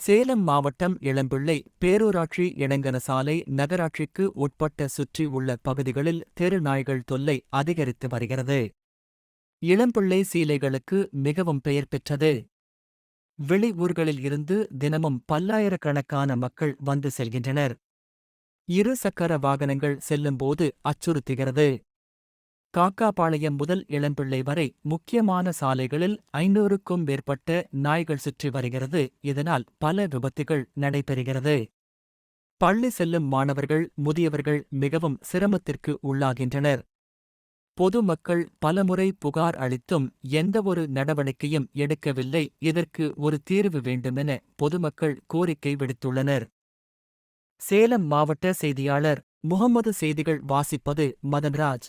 சேலம் மாவட்டம் இளம்பிள்ளை பேரூராட்சி இணங்கன சாலை நகராட்சிக்கு உட்பட்ட சுற்றி உள்ள பகுதிகளில் தெரு நாய்கள் தொல்லை அதிகரித்து வருகிறது. இளம்பிள்ளை சீலைகளுக்கு மிகவும் பெயர் பெற்றது. வெளி ஊர்களில் இருந்து தினமும் பல்லாயிரக்கணக்கான மக்கள் வந்து செல்கின்றனர். இரு சக்கர வாகனங்கள் செல்லும்போது அச்சுறுத்துகிறது. காக்காபாளையம் முதல் இளம்பிள்ளை வரை முக்கியமான சாலைகளில் ஐநூறுக்கும் மேற்பட்ட நாய்கள் சுற்றி வருகிறது. இதனால் பல விபத்துகள் நடைபெறுகிறது. பள்ளி செல்லும் மாணவர்கள் முதியவர்கள் மிகவும் சிரமத்திற்கு உள்ளாகின்றனர். பொதுமக்கள் பலமுறை புகார் அளித்தும் எந்தவொரு நடவடிக்கையும் எடுக்கவில்லை. இதற்கு ஒரு தீர்வு வேண்டுமென பொதுமக்கள் கோரிக்கை விடுத்துள்ளனர். சேலம் மாவட்ட செய்தியாளர் முகமது செய்திகள் வாசிப்பது மதன்ராஜ்.